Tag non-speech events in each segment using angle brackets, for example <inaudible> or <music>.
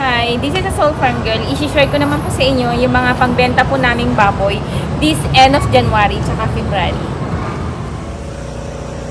Hi, this is a Soul Farm Girl. I-share ko naman po sa inyo yung mga pangbenta po naming baboy this end of January tsaka February.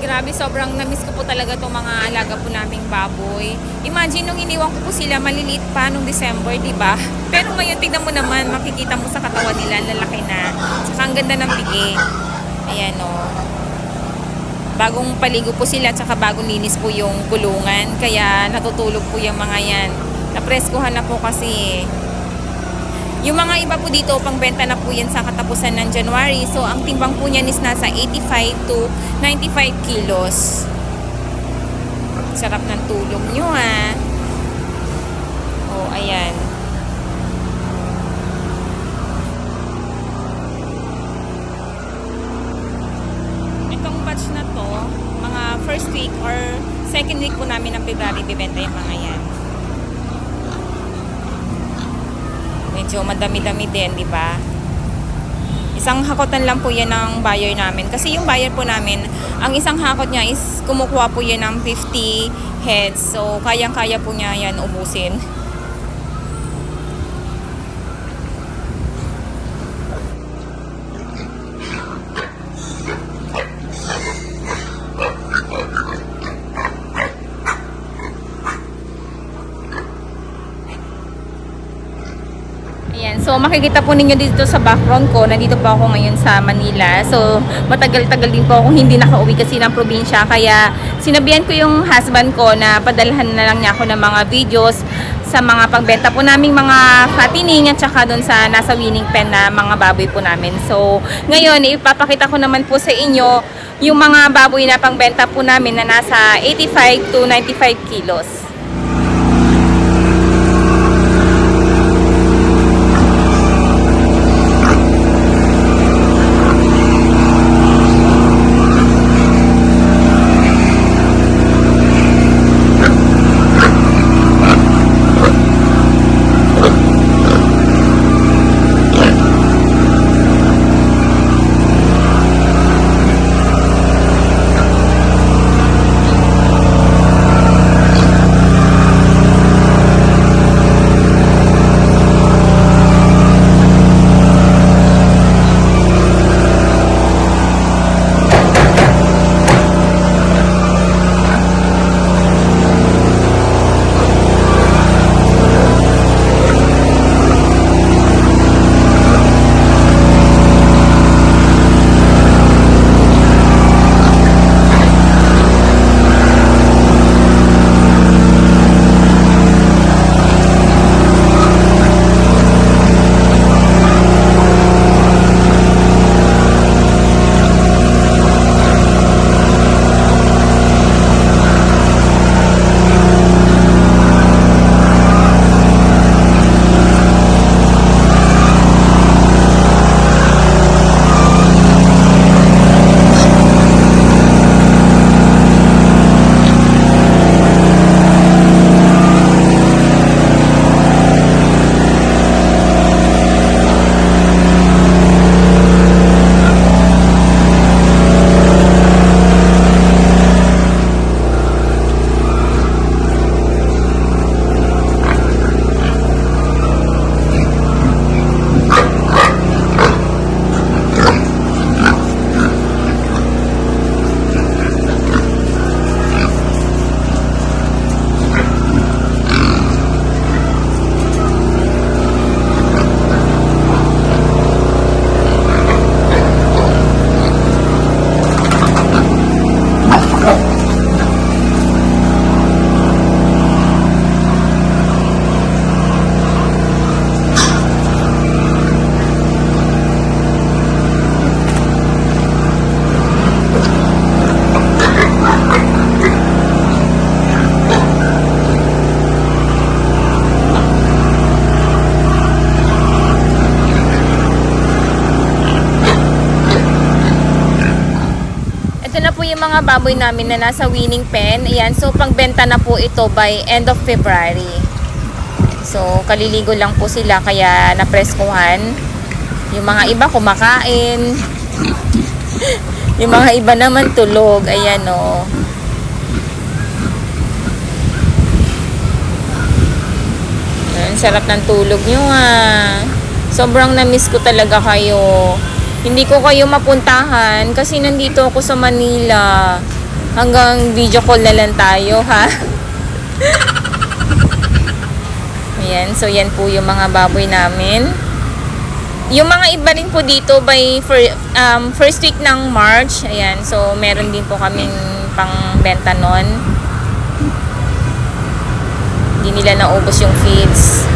Grabe, sobrang namiss ko po talaga itong mga alaga po naming baboy. Imagine nung iniwan ko po sila, maliliit pa nung December, di ba? <laughs> Pero ngayon, tignan mo naman, makikita mo sa katawan nila, lalaki na. Tsaka ang ganda ng pigi. Ayan o. Bagong paligo po sila, tsaka bagong linis po yung kulungan. Kaya natutulog po yung mga yan. Napreskuhan na po kasi yung mga iba po dito, pangbenta na po yan sa katapusan ng January. So, ang timbang po niyan is nasa 85 to 95 kilos. Sarap ng tulog nyo, ha? Oh, ayan. Itong batch na to, mga first week or second week po namin ng February, bibenta yung mga yan. Medyo madami-dami din, di ba? Isang hakotan lang po yan ng buyer namin. Kasi yung buyer po namin, ang isang hakot niya is kumukuha po yan ng 50 heads. So, kayang-kaya po niya yan ubusin. Ayan, so makikita po ninyo dito sa background ko, nandito po ako ngayon sa Manila. So, matagal-tagal din po akong hindi nakauwi kasi ng probinsya. Kaya, sinabihan ko yung husband ko na padalhan na lang niya ako ng mga videos sa mga pagbenta po naming mga fattening at saka doon sa nasa winning pen na mga baboy po namin. So, ngayon, ipapakita ko naman po sa inyo yung mga baboy na pangbenta po namin na nasa 85 to 95 kilos. Po yung mga baboy namin na nasa winning pen. Ayan, so pangbenta na po ito by end of February. So, kaliligo lang po sila kaya napreskuhan. Yung mga iba kumakain. <laughs> yung mga iba naman tulog. Ayan o. Ayan, sarap ng tulog nyo ah. Sobrang na-miss ko talaga kayo. Hindi ko kayo mapuntahan kasi nandito ako sa Manila. Hanggang video call na lang tayo ha. <laughs> Ayan, so yan po yung mga baboy namin. Yung mga iba rin po dito by fir- um, first week ng March. Ayan, so meron din po kaming pang benta nun. Hindi nila naubos yung feeds.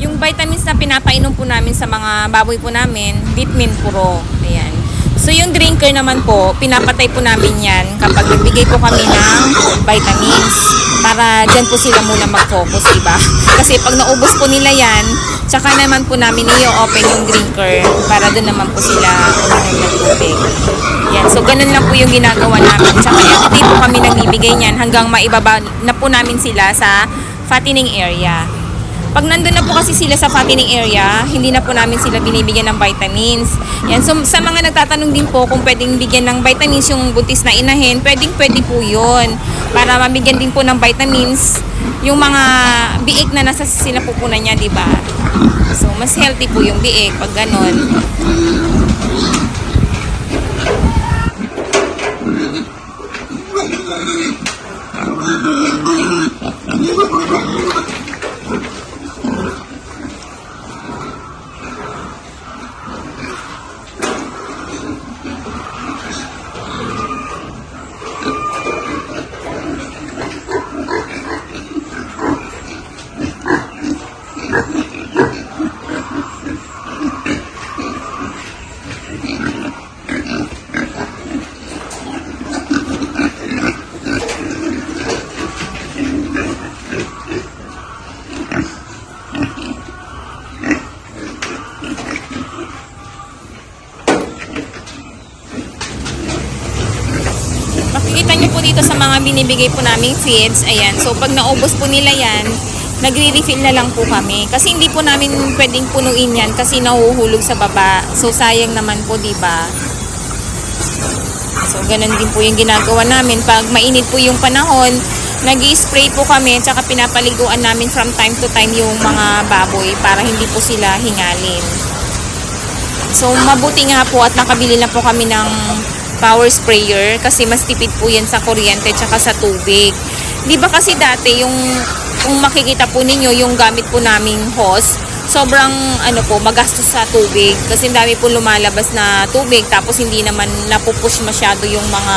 Yung vitamins na pinapainom po namin sa mga baboy po namin, Vitamin Pro. Ayan. So yung drinker naman po, pinapatay po namin yan kapag nagbigay po kami ng vitamins para dyan po sila muna mag-focus, diba? <laughs> Kasi pag naubos po nila yan, tsaka naman po namin i-open yung drinker para doon naman po sila uminom ng tubig. Yan. So ganun lang po yung ginagawa namin. Tsaka everyday po kami nagbibigay niyan hanggang maibaba na po namin sila sa fattening area. Pag nandun na po kasi sila sa fattening area, hindi na po namin sila binibigyan ng vitamins. Yan. So, sa mga nagtatanong din po kung pwedeng bigyan ng vitamins yung buntis na inahin, pwedeng pwede po yun. Para mabigyan din po ng vitamins yung mga biik na nasa sinapupunan niya, di ba? So, mas healthy po yung biik pag ganon. Makikita niyo dito sa mga binibigay po naming feeds. Ayan. So, pag naubos po nila yan, nagre-refill na lang po kami. Kasi hindi po namin pwedeng punuin yan kasi nahuhulog sa baba. So, sayang naman po, di ba? So, ganun din po yung ginagawa namin. Pag mainit po yung panahon, nag spray po kami tsaka pinapaliguan namin from time to time yung mga baboy para hindi po sila hingalin. So, mabuti nga po at nakabili na po kami ng power sprayer kasi mas tipid po yan sa kuryente tsaka sa tubig. Di ba kasi dati yung kung makikita po ninyo yung gamit po naming hose, sobrang ano po magastos sa tubig kasi dami po lumalabas na tubig tapos hindi naman napupush masyado yung mga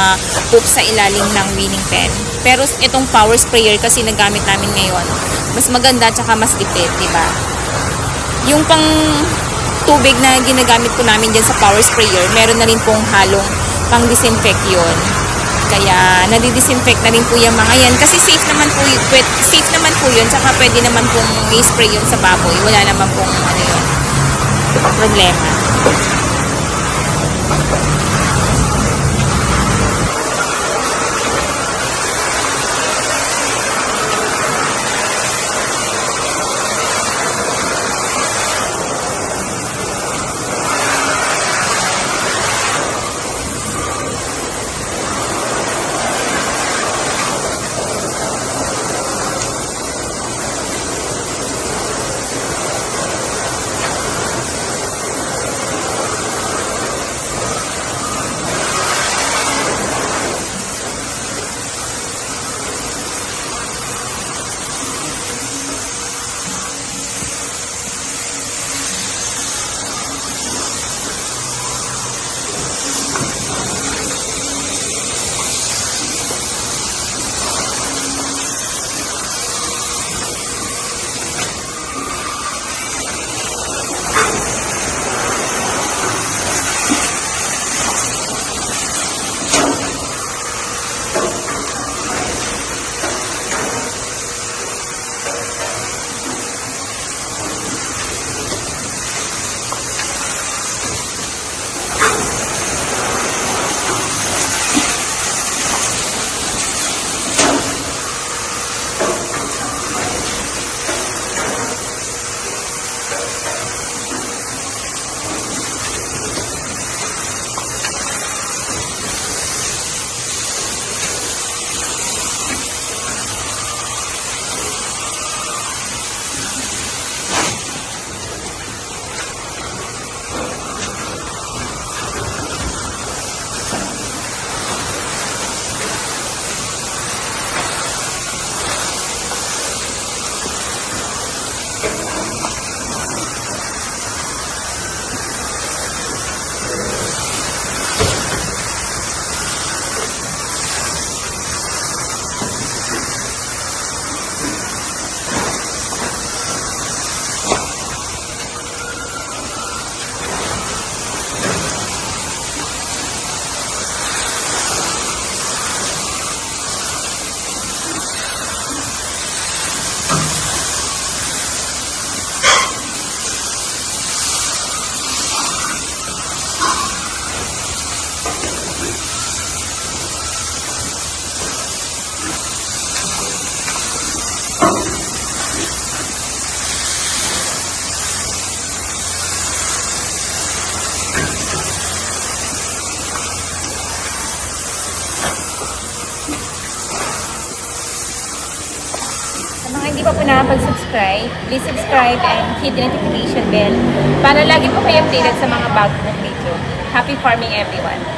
poop sa ilalim ng winning pen. Pero itong power sprayer kasi nagamit namin ngayon, mas maganda tsaka mas tipid, di ba? Yung pang tubig na ginagamit po namin dyan sa power sprayer, meron na rin pong halong pang disinfect yun. Kaya nadidisinfect na rin po yung mga yan. Kasi safe naman po, y- pwed- safe naman po yun. Tsaka pwede naman pong i-spray yun sa baboy. Wala naman pong ano yun, problema. Hindi pa po nakapag-subscribe, please subscribe and hit the notification bell para lagi po kayo updated sa mga bagong video. Happy farming everyone!